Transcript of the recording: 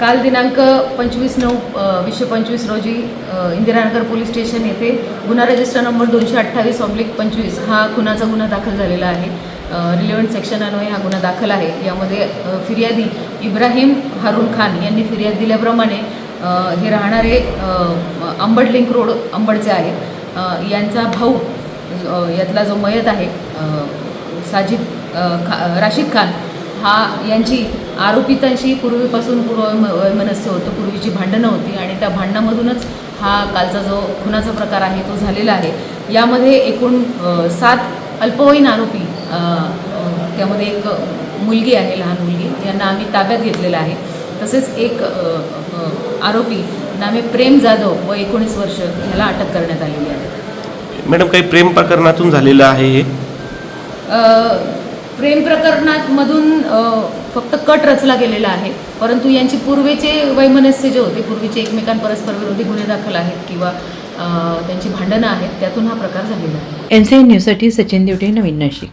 काल दिनांक पंचवीस नऊ वीसशे पंचवीस रोजी इंदिरानगर पोलीस स्टेशन येथे गुन्हा रजिस्टर नंबर दोनशे अठ्ठावीस ऑब्लिक पंचवीस हा खुनाचा गुन्हा दाखल झालेला आहे. रिलेवंट सेक्शन अन्वये हा गुन्हा दाखल आहे. यामध्ये फिर्यादी इब्राहिम हारून खान यांनी फिर्याद दिल्याप्रमाणे हे राहणारे अंबड लिंक रोड अंबडचे आहेत. यांचा भाऊ यातला जो मयत आहे साजिद खा राशिद खान हा यांची आरोपितांशी पूर्वीपासून पूर्व वैमनस्य होतं. पूर्वीची भांडणं होती आणि त्या भांडणामधूनच हा कालचा जो खुनाचा प्रकार आहे तो झालेला आहे. यामध्ये एकूण सात अल्पवयीन आरोपी त्यामध्ये एक मुलगी आहे लहान मुलगी. यांना आम्ही ताब्यात घेतलेलं आहे. तसेच एक आरोपी नामे प्रेम जाधव व एकोणीस वर्ष ह्याला अटक करण्यात आलेली आहे. मॅडम काही प्रेम प्रकरणातून झालेलं आहे हे? प्रेम प्रकरणात मधून फक्त कट रचला गेलेला आहे. परंतु यांची पूर्वीचे वैमनस्य जे होते पूर्वीचे एकमेकां परस्पर विरोधी गुन्हे दाखल आहेत किंवा त्यांची भांडणं आहेत त्यातून हा प्रकार झालेला आहे. एन सी एन न्यूजसाठी सचिन देवटे नवीन नाशिक.